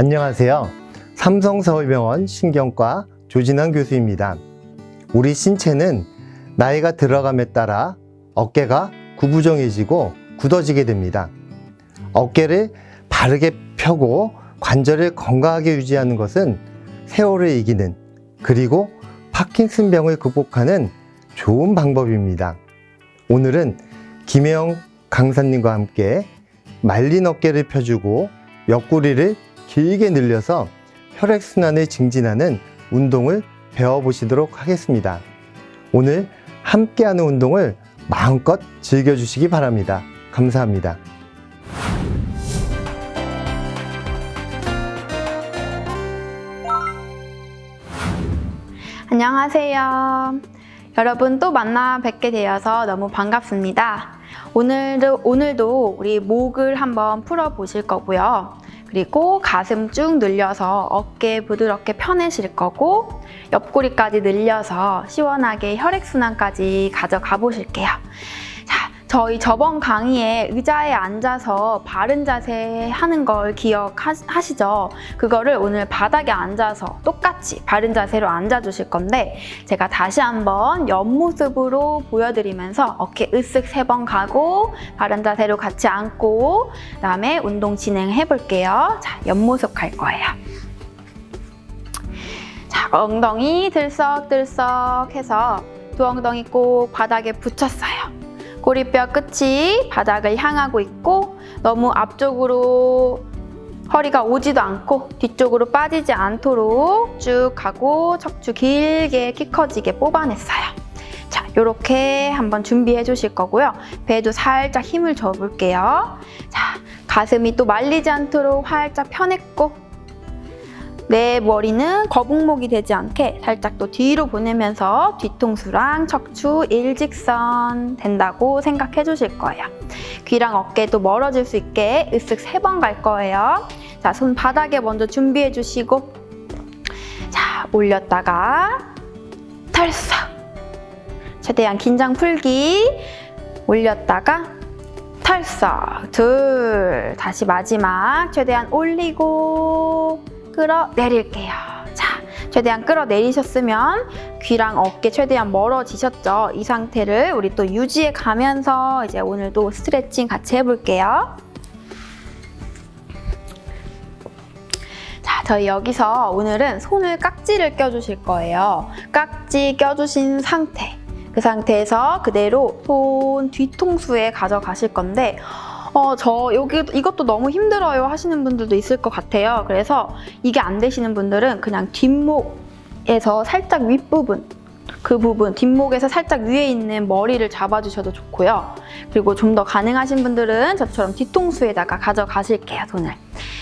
안녕하세요. 삼성서울병원 신경과 조진환 교수입니다. 우리 신체는 나이가 들어감에 따라 어깨가 구부정해지고 굳어지게 됩니다. 어깨를 바르게 펴고 관절을 건강하게 유지하는 것은 세월을 이기는 그리고 파킨슨병을 극복하는 좋은 방법입니다. 오늘은 김혜영 강사님과 함께 말린 어깨를 펴주고 옆구리를 길게 늘려서 혈액순환을 증진하는 운동을 배워보시도록 하겠습니다. 오늘 함께하는 운동을 마음껏 즐겨주시기 바랍니다. 감사합니다. 안녕하세요. 여러분 또 만나 뵙게 되어서 너무 반갑습니다. 오늘도, 오늘도 우리 목을 한번 풀어 보실 거고요. 그리고 가슴 쭉 늘려서 어깨 부드럽게 펴내실 거고, 옆구리까지 늘려서 시원하게 혈액순환까지 가져가 보실게요. 자, 저희 저번 강의에 의자에 앉아서 바른 자세 하는 걸 기억하시죠? 그거를 오늘 바닥에 앉아서 똑같이 바른 자세로 앉아 주실 건데 제가 다시 한번 옆모습으로 보여드리면서 어깨 으쓱 세 번 가고 바른 자세로 같이 앉고 그다음에 운동 진행해 볼게요. 자, 옆모습 갈 거예요. 자, 엉덩이 들썩들썩 해서 두 엉덩이 꼭 바닥에 붙였어요. 꼬리뼈 끝이 바닥을 향하고 있고 너무 앞쪽으로 허리가 오지도 않고 뒤쪽으로 빠지지 않도록 쭉 가고 척추 길게 키 커지게 뽑아냈어요. 자, 이렇게 한번 준비해 주실 거고요. 배도 살짝 힘을 줘 볼게요. 자, 가슴이 또 말리지 않도록 활짝 펴냈고 내 머리는 거북목이 되지 않게 살짝 또 뒤로 보내면서 뒤통수랑 척추 일직선 된다고 생각해 주실 거예요. 귀랑 어깨도 멀어질 수 있게 으쓱 세 번 갈 거예요. 자, 손 바닥에 먼저 준비해 주시고 자, 올렸다가 탈sak 최대한 긴장 풀기. 올렸다가 탈sak 둘. 다시 마지막 최대한 올리고 끌어 내릴게요. 자, 최대한 끌어 내리셨으면 귀랑 어깨 최대한 멀어지셨죠? 이 상태를 우리 또 유지해 가면서 이제 오늘도 스트레칭 같이 해볼게요. 자, 저희 여기서 오늘은 손을 깍지를 껴주실 거예요. 깍지 껴주신 상태. 그 상태에서 그대로 손 뒤통수에 가져가실 건데, 어, 저 여기 이것도 너무 힘들어요 하시는 분들도 있을 것 같아요. 그래서 이게 안 되시는 분들은 그냥 뒷목에서 살짝 윗부분 그 부분 뒷목에서 살짝 위에 있는 머리를 잡아주셔도 좋고요. 그리고 좀 더 가능하신 분들은 저처럼 뒤통수에다가 가져가실게요, 손을.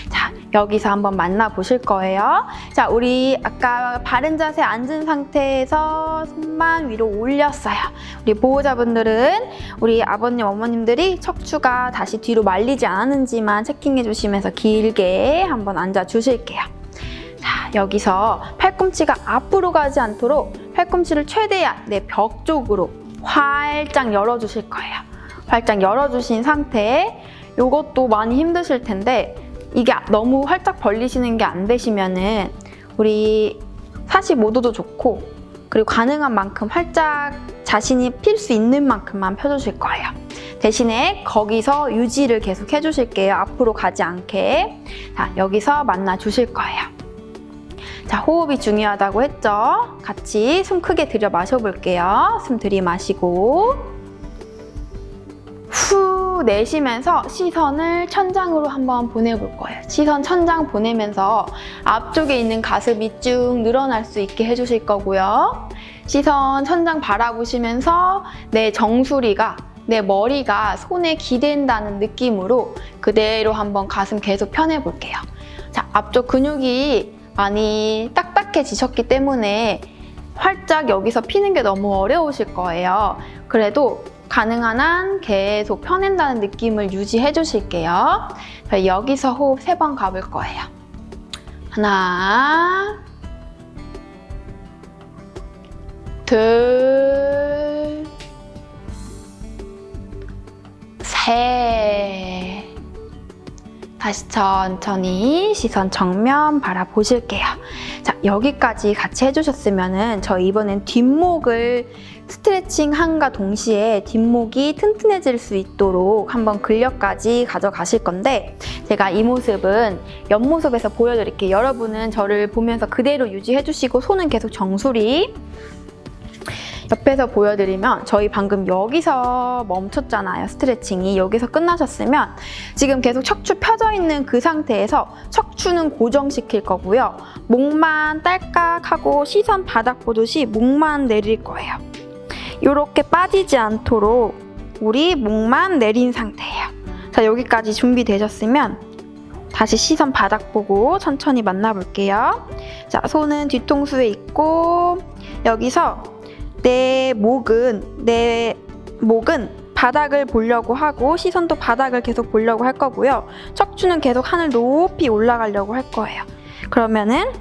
자, 여기서 한번 만나보실 거예요. 자, 우리 아까 바른 자세 앉은 상태에서 손만 위로 올렸어요. 우리 보호자분들은 우리 아버님, 어머님들이 척추가 다시 뒤로 말리지 않았는지만 체킹해 주시면서 길게 한번 앉아 주실게요. 자, 여기서 팔꿈치가 앞으로 가지 않도록 팔꿈치를 최대한 내 벽 쪽으로 활짝 열어주실 거예요. 활짝 열어주신 상태에 이것도 많이 힘드실 텐데 이게 너무 활짝 벌리시는 게 안 되시면은 우리 45도도 좋고 그리고 가능한 만큼 활짝 자신이 필 수 있는 만큼만 펴주실 거예요. 대신에 거기서 유지를 계속 해주실게요. 앞으로 가지 않게. 자, 여기서 만나 주실 거예요. 자, 호흡이 중요하다고 했죠? 같이 숨 크게 들여 마셔볼게요. 숨 들이마시고 후 내쉬면서 시선을 천장으로 한번 보내볼 거예요. 시선 천장 보내면서 앞쪽에 있는 가슴이 쭉 늘어날 수 있게 해주실 거고요. 시선 천장 바라보시면서 내 정수리가 내 머리가 손에 기댄다는 느낌으로 그대로 한번 가슴 계속 펴내 볼게요. 자, 앞쪽 근육이 많이 딱딱해지셨기 때문에 활짝 여기서 피는 게 너무 어려우실 거예요. 그래도 가능한 한 계속 펴낸다는 느낌을 유지해 주실게요. 자, 여기서 호흡 세 번 가볼 거예요. 하나, 둘, 셋. 다시 천천히 시선 정면 바라보실게요. 자, 여기까지 같이 해주셨으면은 저 이번엔 뒷목을 스트레칭 한과 동시에 뒷목이 튼튼해질 수 있도록 한번 근력까지 가져가실 건데 제가 이 모습은 옆모습에서 보여드릴게요. 여러분은 저를 보면서 그대로 유지해주시고 손은 계속 정수리 옆에서 보여드리면 저희 방금 여기서 멈췄잖아요. 스트레칭이 여기서 끝나셨으면 지금 계속 척추 펴져 있는 그 상태에서 척추는 고정시킬 거고요. 목만 딸깍하고 시선 바닥 보듯이 목만 내릴 거예요. 이렇게 빠지지 않도록 우리 목만 내린 상태예요. 자 여기까지 준비되셨으면 다시 시선 바닥 보고 천천히 만나볼게요. 자 손은 뒤통수에 있고 여기서 내 목은 내 목은 바닥을 보려고 하고 시선도 바닥을 계속 보려고 할 거고요. 척추는 계속 하늘 높이 올라가려고 할 거예요. 그러면은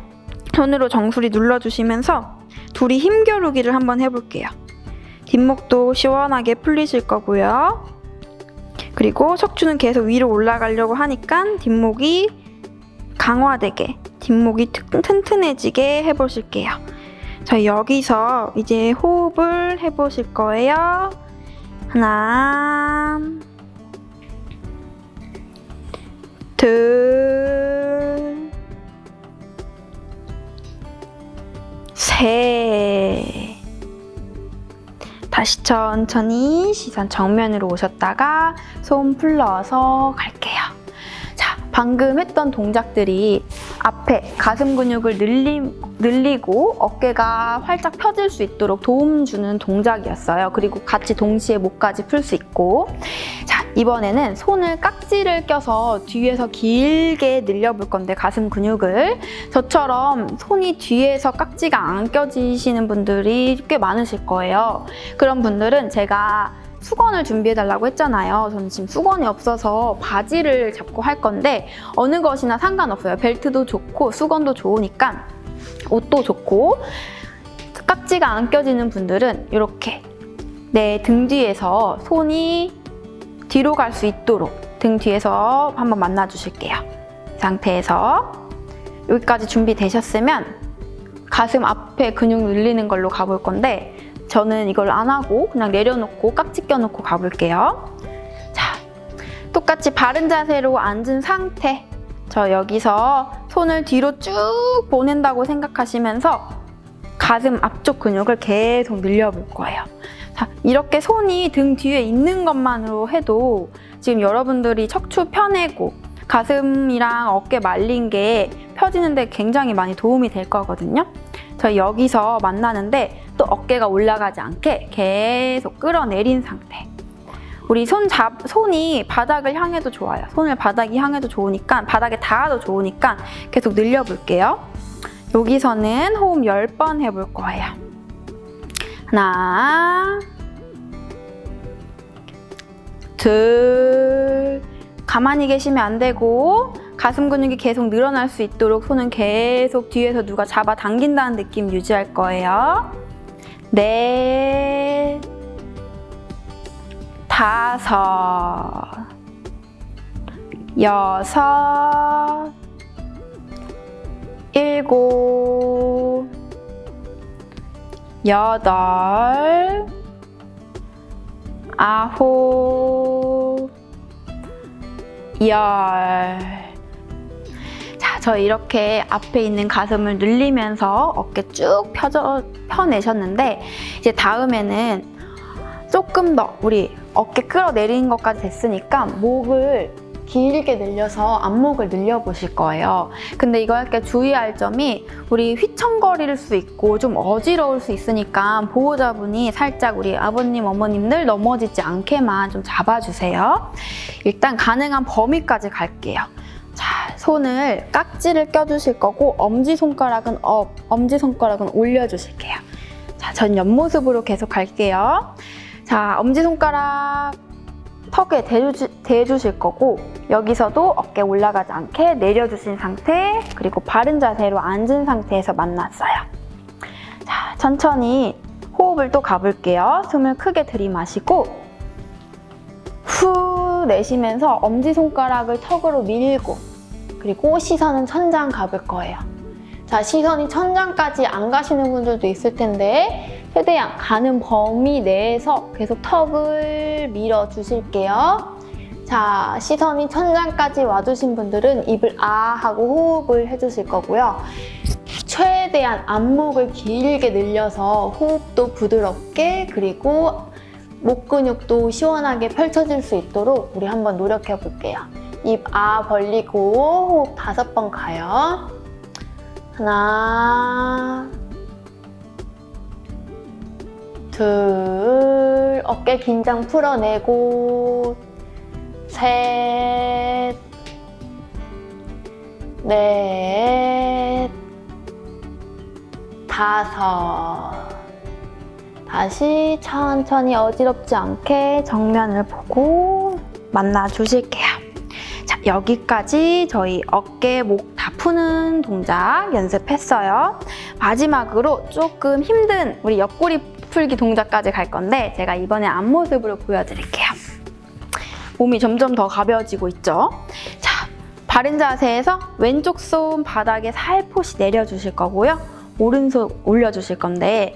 손으로 정수리 눌러주시면서 둘이 힘겨루기를 한번 해볼게요. 뒷목도 시원하게 풀리실 거고요. 그리고 척추는 계속 위로 올라가려고 하니까 뒷목이 강화되게, 뒷목이 튼- 튼튼해지게 해보실게요. 자, 여기서 이제 호흡을 해보실 거예요. 하나, 둘, 셋. 다시 천천히 시선 정면으로 오셨다가 손 풀러서 갈게요. 자, 방금 했던 동작들이 앞에 가슴 근육을 늘리, 늘리고 어깨가 활짝 펴질 수 있도록 도움 주는 동작이었어요. 그리고 같이 동시에 목까지 풀 수 있고. 자, 이번에는 손을 깍지를 껴서 뒤에서 길게 늘려볼 건데 가슴 근육을 저처럼 손이 뒤에서 깍지가 안 껴지시는 분들이 꽤 많으실 거예요. 그런 분들은 제가 수건을 준비해달라고 했잖아요. 저는 지금 수건이 없어서 바지를 잡고 할 건데 어느 것이나 상관없어요. 벨트도 좋고 수건도 좋으니까 옷도 좋고 깍지가 안 껴지는 분들은 이렇게 내 등 뒤에서 손이 뒤로 갈 수 있도록 등 뒤에서 한번 만나 주실게요. 이 상태에서 여기까지 준비되셨으면 가슴 앞에 근육 늘리는 걸로 가볼 건데 저는 이걸 안 하고 그냥 내려놓고 깍지 껴놓고 가볼게요. 자, 똑같이 바른 자세로 앉은 상태. 저 여기서 손을 뒤로 쭉 보낸다고 생각하시면서 가슴 앞쪽 근육을 계속 늘려볼 거예요. 자, 이렇게 손이 등 뒤에 있는 것만으로 해도 지금 여러분들이 척추 펴내고 가슴이랑 어깨 말린 게 펴지는데 굉장히 많이 도움이 될 거거든요. 저희 여기서 만나는데 또 어깨가 올라가지 않게 계속 끌어내린 상태. 우리 손 잡, 손이 바닥을 향해도 좋아요. 손을 바닥이 향해도 좋으니까, 바닥에 닿아도 좋으니까 계속 늘려볼게요. 여기서는 호흡 10번 해볼 거예요. 하나, 둘, 가만히 계시면 안 되고, 가슴 근육이 계속 늘어날 수 있도록 손은 계속 뒤에서 누가 잡아 당긴다는 느낌 유지할 거예요. 넷, 다섯, 여섯, 일곱, 여덟, 아홉, 열. 자, 저 이렇게 앞에 있는 가슴을 늘리면서 어깨 쭉 펴져, 펴내셨는데, 이제 다음에는 조금 더 우리 어깨 끌어내리는 것까지 됐으니까 목을 길게 늘려서 앞목을 늘려보실 거예요. 근데 이거 할때 주의할 점이 우리 휘청거릴 수 있고 좀 어지러울 수 있으니까 보호자분이 살짝 우리 아버님, 어머님들 넘어지지 않게만 좀 잡아주세요. 일단 가능한 범위까지 갈게요. 자, 손을 깍지를 껴주실 거고 엄지손가락은 업, 엄지손가락은 올려주실게요. 자, 전 옆모습으로 계속 갈게요. 자, 엄지손가락 턱에 대주, 대주실 거고 여기서도 어깨 올라가지 않게 내려주신 상태 그리고 바른 자세로 앉은 상태에서 만났어요. 자, 천천히 호흡을 또 가볼게요. 숨을 크게 들이마시고 후 내쉬면서 엄지손가락을 턱으로 밀고 그리고 시선은 천장 가볼 거예요. 자, 시선이 천장까지 안 가시는 분들도 있을 텐데 최대한 가는 범위 내에서 계속 턱을 밀어 주실게요. 자, 시선이 천장까지 와주신 분들은 입을 아 하고 호흡을 해주실 거고요. 최대한 안목을 길게 늘려서 호흡도 부드럽게 그리고 목 근육도 시원하게 펼쳐질 수 있도록 우리 한번 노력해 볼게요. 입 아 벌리고 호흡 다섯 번 가요. 하나, 둘, 어깨 긴장 풀어내고, 셋, 넷, 다섯. 다시 천천히 어지럽지 않게 정면을 보고 만나 주실게요. 자, 여기까지 저희 어깨, 목 다 푸는 동작 연습했어요. 마지막으로 조금 힘든 우리 옆구리 풀기 동작까지 갈 건데 제가 이번에 앞모습으로 보여드릴게요. 몸이 점점 더 가벼워지고 있죠? 자, 바른 자세에서 왼쪽 손 바닥에 살포시 내려주실 거고요. 오른손 올려주실 건데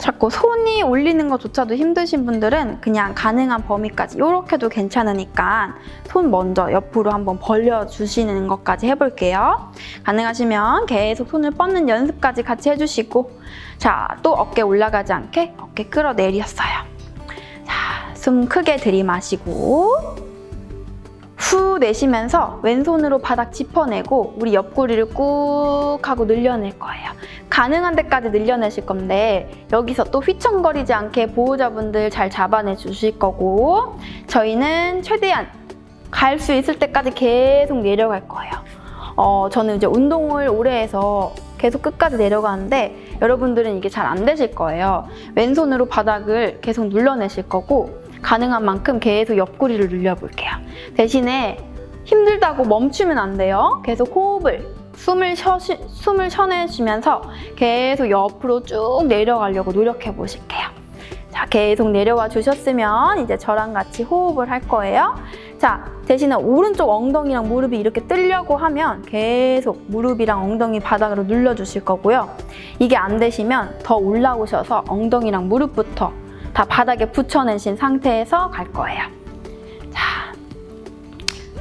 자꾸 손이 올리는 것조차도 힘드신 분들은 그냥 가능한 범위까지 이렇게도 괜찮으니까 손 먼저 옆으로 한번 벌려주시는 것까지 해볼게요. 가능하시면 계속 손을 뻗는 연습까지 같이 해주시고 자, 또 어깨 올라가지 않게 어깨 끌어내렸어요. 자, 숨 크게 들이마시고 후 내쉬면서 왼손으로 바닥 짚어내고 우리 옆구리를 꾹 하고 늘려낼 거예요. 가능한 데까지 늘려내실 건데 여기서 또 휘청거리지 않게 보호자분들 잘 잡아내 주실 거고 저희는 최대한 갈 수 있을 때까지 계속 내려갈 거예요. 어, 저는 이제 운동을 오래 해서 계속 끝까지 내려가는데 여러분들은 이게 잘 안 되실 거예요. 왼손으로 바닥을 계속 눌러내실 거고 가능한 만큼 계속 옆구리를 눌려볼게요. 대신에 힘들다고 멈추면 안 돼요. 계속 호흡을 숨을 쉬 숨을 쉬어내시면서 계속 옆으로 쭉 내려가려고 노력해 보실게요. 자, 계속 내려와 주셨으면 이제 저랑 같이 호흡을 할 거예요. 자, 대신에 오른쪽 엉덩이랑 무릎이 이렇게 뜨려고 하면 계속 무릎이랑 엉덩이 바닥으로 눌러주실 거고요. 이게 안 되시면 더 올라오셔서 엉덩이랑 무릎부터 다 바닥에 붙여내신 상태에서 갈 거예요. 자,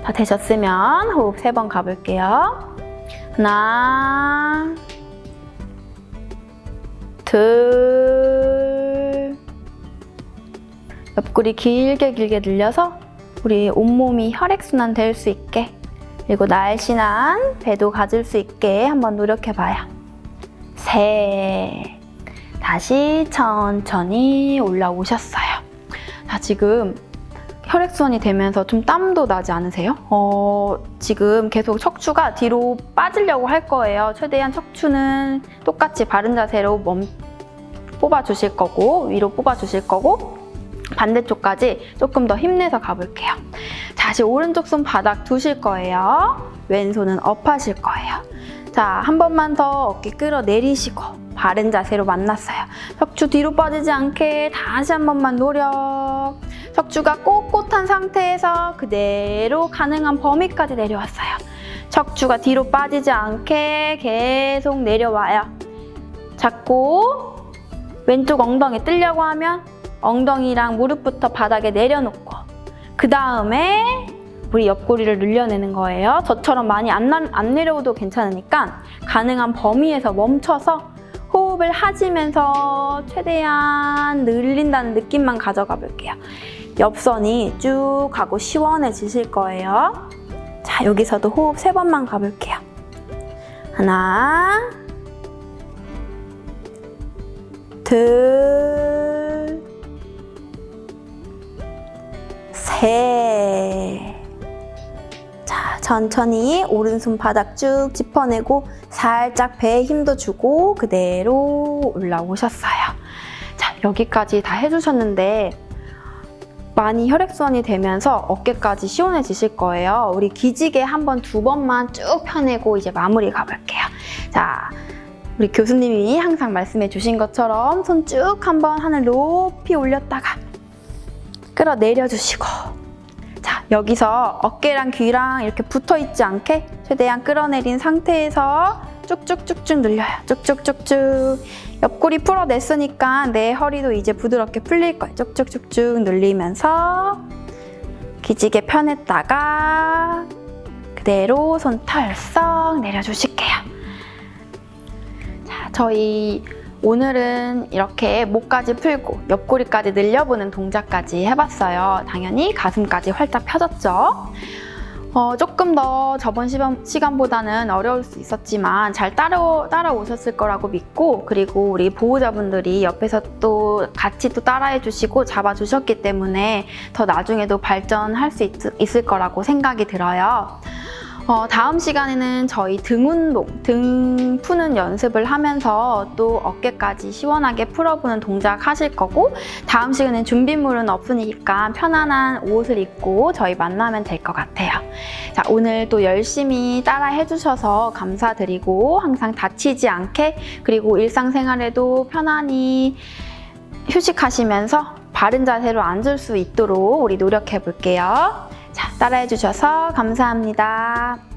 다 되셨으면 호흡 세 번 가볼게요. 하나, 둘, 옆구리 길게 길게 늘려서 우리 온몸이 혈액순환 될 수 있게 그리고 날씬한 배도 가질 수 있게 한번 노력해봐요. 셋, 다시 천천히 올라오셨어요. 자, 지금 혈액순환이 되면서 좀 땀도 나지 않으세요? 어, 지금 계속 척추가 뒤로 빠지려고 할 거예요. 최대한 척추는 똑같이 바른 자세로 멈, 뽑아주실 거고, 위로 뽑아주실 거고, 반대쪽까지 조금 더 힘내서 가볼게요. 다시 오른쪽 손 바닥 두실 거예요. 왼손은 업 하실 거예요. 자, 한 번만 더 어깨 끌어내리시고, 바른 자세로 만났어요. 척추 뒤로 빠지지 않게 다시 한 번만 노력. 척추가 꼿꼿한 상태에서 그대로 가능한 범위까지 내려왔어요. 척추가 뒤로 빠지지 않게 계속 내려와요. 잡고 왼쪽 엉덩이 뜨려고 하면 엉덩이랑 무릎부터 바닥에 내려놓고 그 다음에 우리 옆구리를 늘려내는 거예요. 저처럼 많이 안, 나- 안 내려오도 괜찮으니까 가능한 범위에서 멈춰서 호흡을 하시면서 최대한 늘린다는 느낌만 가져가 볼게요. 옆선이 쭉 가고 시원해지실 거예요. 자, 여기서도 호흡 세 번만 가볼게요. 하나, 둘, 셋. 자, 천천히 오른손 바닥 쭉 짚어내고 살짝 배에 힘도 주고 그대로 올라오셨어요. 자, 여기까지 다 해주셨는데 많이 혈액순환이 되면서 어깨까지 시원해지실 거예요. 우리 기지개 한 번, 두 번만 쭉 펴내고 이제 마무리 가볼게요. 자, 우리 교수님이 항상 말씀해 주신 것처럼 손 쭉 한번 하늘 높이 올렸다가 끌어내려 주시고 자, 여기서 어깨랑 귀랑 이렇게 붙어 있지 않게 최대한 끌어내린 상태에서 쭉쭉쭉쭉 늘려요. 쭉쭉쭉쭉. 옆구리 풀어냈으니까 내 허리도 이제 부드럽게 풀릴 거예요. 쭉쭉쭉쭉 늘리면서 기지개 펴냈다가 그대로 손 털썩 내려주실게요. 자, 저희 오늘은 이렇게 목까지 풀고 옆구리까지 늘려보는 동작까지 해봤어요. 당연히 가슴까지 활짝 펴졌죠. 어, 조금 더 저번 시간, 시간 보다는 어려울 수 있었지만 잘 따라, 따라오셨을 거라고 믿고 그리고 우리 보호자분들이 옆에서 또 같이 또 따라해 주시고 잡아 주셨기 때문에 더 나중에도 발전할 수 있, 있을 거라고 생각이 들어요. 어, 다음 시간에는 저희 등 운동, 등 푸는 연습을 하면서 또 어깨까지 시원하게 풀어보는 동작 하실 거고 다음 시간엔 준비물은 없으니까 편안한 옷을 입고 저희 만나면 될 것 같아요. 자, 오늘 또 열심히 따라 해주셔서 감사드리고 항상 다치지 않게 그리고 일상생활에도 편안히 휴식하시면서 바른 자세로 앉을 수 있도록 우리 노력해 볼게요. 자, 따라해 주셔서 감사합니다.